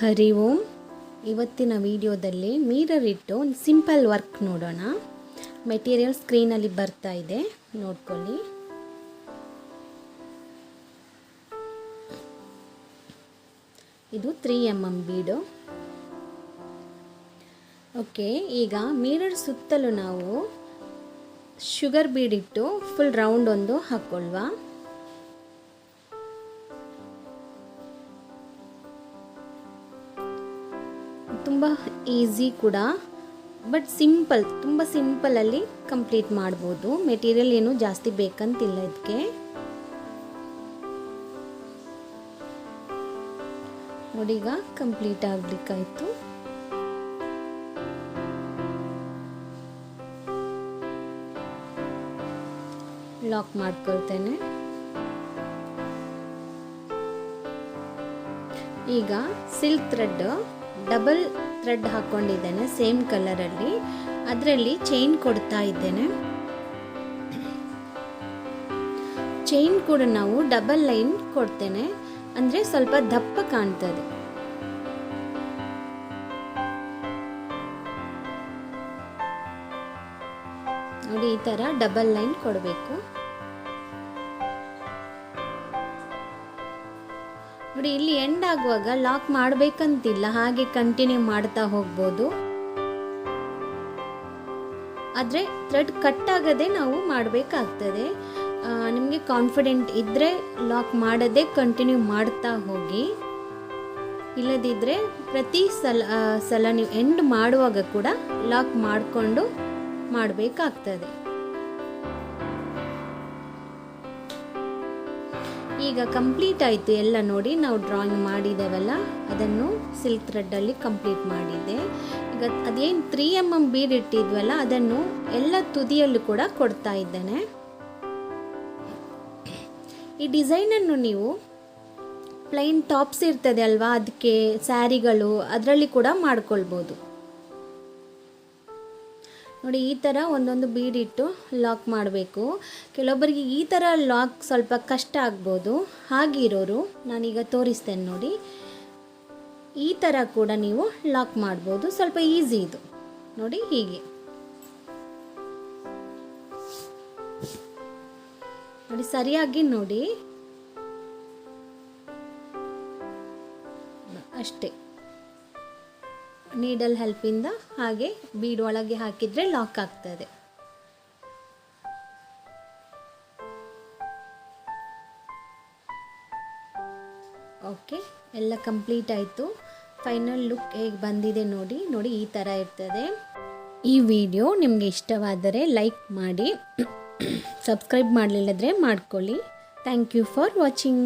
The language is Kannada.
ಹರಿ ಓಂ. ಇವತ್ತಿನ ವಿಡಿಯೋದಲ್ಲಿ ಮಿರರ್ ಇಟ್ಟು ಒಂದು ಸಿಂಪಲ್ ವರ್ಕ್ ನೋಡೋಣ. ಮೆಟೀರಿಯಲ್ ಸ್ಕ್ರೀನಲ್ಲಿ ಬರ್ತಾ ಇದೆ. ನೋಡ್ಕೊಳ್ಳಿ. ಇದು ತ್ರೀ ಎಂ ಎಂ ಬೀಡು. ಓಕೆ, ಈಗ ಮಿರರ್ ಸುತ್ತಲೂ ನಾವು ಶುಗರ್ ಬೀಡಿಟ್ಟು ಫುಲ್ ರೌಂಡ್ ಒಂದು ಹಾಕ್ಕೊಳ್ವಾ. ತುಂಬ ಈಸಿ ಕೂಡ ಬಟ್ ಸಿಂಪಲ್ ತುಂಬ ಸಿಂಪಲಲ್ಲಿ ಕಂಪ್ಲೀಟ್ ಮಾಡ್ಬೋದು. ಮೆಟೀರಿಯಲ್ ಏನು ಜಾಸ್ತಿ ಬೇಕಂತಿಲ್ಲ ಇದಕ್ಕೆ ನೋಡಿ ಈಗ ಕಂಪ್ಲೀಟ್ ಆಗ್ಲಿಕ್ಕಾಯ್ತು. ಲಾಕ್ ಮಾಡ್ಕೊಳ್ತೇನೆ. ಈಗ ಸಿಲ್ಕ್ ಥ್ರೆಡ್ ಡಬಲ್ ಥ್ರೆಡ್ ಹಾಕ್ಕೊಂಡಿದ್ದೇನೆ ಸೇಮ್ ಕಲರಲ್ಲಿ. ಅದರಲ್ಲಿ ಚೈನ್ ಕೊಡ್ತಾ ಇದ್ದೇನೆ. ಚೈನ್ ಕೂಡ ನಾವು ಡಬಲ್ ಲೈನ್ ಕೊಡ್ತೇನೆ. ಅಂದರೆ ಸ್ವಲ್ಪ ದಪ್ಪ ಕಾಣ್ತದೆ. ನೋಡಿ, ಈ ಥರ ಡಬಲ್ ಲೈನ್ ಕೊಡಬೇಕು. ನೋಡಿ, ಇಲ್ಲಿ ಎಂಡ್ ಆಗುವಾಗ ಲಾಕ್ ಮಾಡಬೇಕಂತಿಲ್ಲ, ಹಾಗೆ ಕಂಟಿನ್ಯೂ ಮಾಡ್ತಾ ಹೋಗ್ಬೋದು. ಆದರೆ ಥ್ರೆಡ್ ಕಟ್ ಆಗದೆ ನಾವು ಮಾಡಬೇಕಾಗ್ತದೆ. ನಿಮಗೆ ಕಾನ್ಫಿಡೆಂಟ್ ಇದ್ದರೆ ಲಾಕ್ ಮಾಡದೆ ಕಂಟಿನ್ಯೂ ಮಾಡ್ತಾ ಹೋಗಿ. ಇಲ್ಲದಿದ್ದರೆ ಪ್ರತಿ ಸಲ ಸಲ ನೀವು ಎಂಡ್ ಮಾಡುವಾಗ ಕೂಡ ಲಾಕ್ ಮಾಡಿಕೊಂಡು ಮಾಡಬೇಕಾಗ್ತದೆ. ಈಗ ಕಂಪ್ಲೀಟ್ ಆಯಿತು ಎಲ್ಲ ನೋಡಿ ನಾವು ಡ್ರಾಯಿಂಗ್ ಮಾಡಿದ್ದೇವಲ್ಲ ಅದನ್ನು ಸಿಲ್ಕ್ ಥ್ರೆಡ್ಡಲ್ಲಿ ಕಂಪ್ಲೀಟ್ ಮಾಡಿದ್ದೆ ಈಗ ಅದೇನು ತ್ರೀ ಎಂ ಎಂ ಬೀಡ್ ಇಟ್ಟಿದ್ವಲ್ಲ, ಅದನ್ನು ಎಲ್ಲ ತುದಿಯಲ್ಲೂ ಕೂಡ ಕೊಡ್ತಾ ಇದ್ದೇನೆ. ಈ ಡಿಸೈನನ್ನು ನೀವು ಪ್ಲೈನ್ ಟಾಪ್ಸ್ ಇರ್ತದೆ ಅಲ್ವಾ? ಅದಕ್ಕೆ ಸ್ಯಾರಿಗಳು ಅದರಲ್ಲಿ ಕೂಡ ಮಾಡ್ಕೊಳ್ಬೋದು. ನೋಡಿ, ಈ ಥರ ಒಂದೊಂದು ಬೀಡಿಟ್ಟು ಲಾಕ್ ಮಾಡಬೇಕು. ಕೆಲವೊಬ್ಬರಿಗೆ ಈ ಥರ ಲಾಕ್ ಸ್ವಲ್ಪ ಕಷ್ಟ ಆಗ್ಬೋದು. ಹಾಗಿರೋರು ನಾನೀಗ ತೋರಿಸ್ತೇನೆ ನೋಡಿ. ಈ ಥರ ಕೂಡ ನೀವು ಲಾಕ್ ಮಾಡ್ಬೋದು. ಸ್ವಲ್ಪ ಈಸಿ ಇದು. ನೋಡಿ, ಹೀಗೆ. ನೋಡಿ, ಸರಿಯಾಗಿ ನೋಡಿ. ಅಷ್ಟೇ. ನೀಡಲ್ ಹೆಲ್ಪಿಂದ ಹಾಗೆ ಬೀಡ್ ಒಳಗೆ ಹಾಕಿದರೆ ಲಾಕ್ ಆಗ್ತದೆ. ಓಕೆ ಎಲ್ಲ ಕಂಪ್ಲೀಟ್ ಆಯಿತು. ಫೈನಲ್ ಲುಕ್ ಹೇಗೆ ಬಂದಿದೆ ನೋಡಿ ನೋಡಿ ಈ ಥರ ಇರ್ತದೆ. ಈ ವಿಡಿಯೋ ನಿಮಗೆ ಇಷ್ಟವಾದರೆ ಲೈಕ್ ಮಾಡಿ ಸಬ್ಸ್ಕ್ರೈಬ್ ಮಾಡಲಿಲ್ಲದ್ರೆ ಮಾಡ್ಕೊಳ್ಳಿ. Thank you for watching